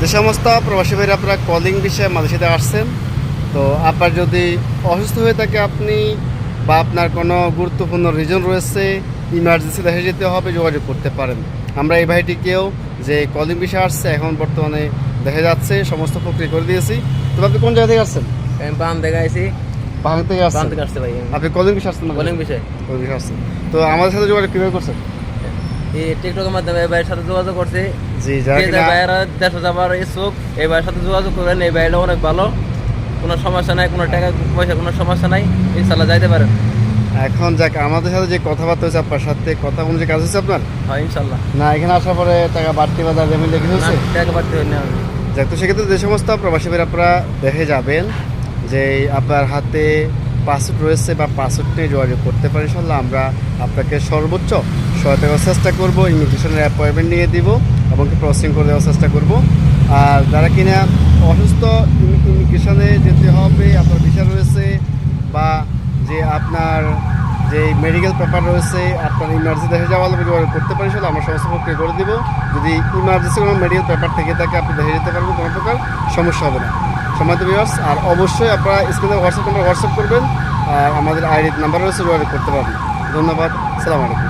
যে সমস্ত প্রবাসী ভাইরা আপনারা কলিং বিষয়ে মালয়েশিয়াতে আসছেন তো আপনার যদি অসুস্থ হয়ে থাকে আপনি বা আপনার কোনো গুরুত্বপূর্ণ রিজন রয়েছে ইমার্জেন্সি দেখে যেতে হবে যোগাযোগ করতে পারেন। আমরা এই ভাইটিকেও যে কলিং বিষয়ে আসছে এখন বর্তমানে দেখা যাচ্ছে সমস্ত প্রক্রিয়া করে দিয়েছি। তো আপনি কোন জায়গা থেকে আসছেন? আমি থেকে আপনি কলিং বিষয়ে আসছেন বলিং বিষয়। কলিং বিষয়ে আসছেন। তো আমাদের সাথে যোগাযোগ কীভাবে করছেন? টিকটকের মাধ্যমে এই ভাইয়ের সাথে যোগাযোগ করছি। জি ভাইয়েরা দেশে যাবার ইচ্ছুক এই ভাইয়ের সাথে যোগাযোগ করবেন এই ভাইটা অনেক ভালো। কোনো সমস্যা নাই কোনো টাকা পয়সা কোনো সমস্যা নাই। ইনশাল্লাহ যাইতে পারেন। এখন যাক আমাদের সাথে যে কথাবার্তা হয়েছে আপনার সাথে কথা অনুযায়ী কাজ হয়েছে আপনার? হয় ইনশাল্লাহ না এখানে আসার পরে টাকা বাড়তি বা দাবি লেগে না হয়েছে টাকা বাড়তে হয় না যাক তো সেক্ষেত্রে যে সমস্ত প্রবাসী ভাইরা আপনারা দেখে যাবেন যে আপনার হাতে পাসপোর্ট রয়েছে বা পাসপোর্ট নিয়ে যোগাযোগ করতে পারেন ইনশাল্লাহ আমরা আপনাকে সর্বোচ্চ সহায়তা করার চেষ্টা করব, ইমিগ্রেশনের অ্যাপয়েন্টমেন্ট নিয়ে দিব এবং প্রসেসিং করে দেওয়ার চেষ্টা করব। আর যারা কিনা অসুস্থ ইমিগ্রেশনে যেতে হবে, আপনার ভিসা রয়েছে, বা যে আপনার যে মেডিকেল পেপার রয়েছে, আপনার ইমার্জেন্সি দেখে যাওয়া লাগবে করতে পারি সেটা আমরা সমস্ত প্রক্রিয়া করে দেবো। যদি ইমার্জেন্সি কোনো মেডিকেল পেপার থেকে থাকে, আপনি দেখে যেতে পারবেন, কোনো প্রকার সমস্যা হবে না। সময় ভিউয়ার্স আর অবশ্যই আপনারা স্ক্রিনে হোয়াটসঅ্যাপ নাম্বার হোয়াটসঅ্যাপ করবেন, আর আমাদের আইডি নাম্বার রয়েছে, যোগাযোগ করতে পারবেন। ধন্যবাদ, সালাম আলাইকুম।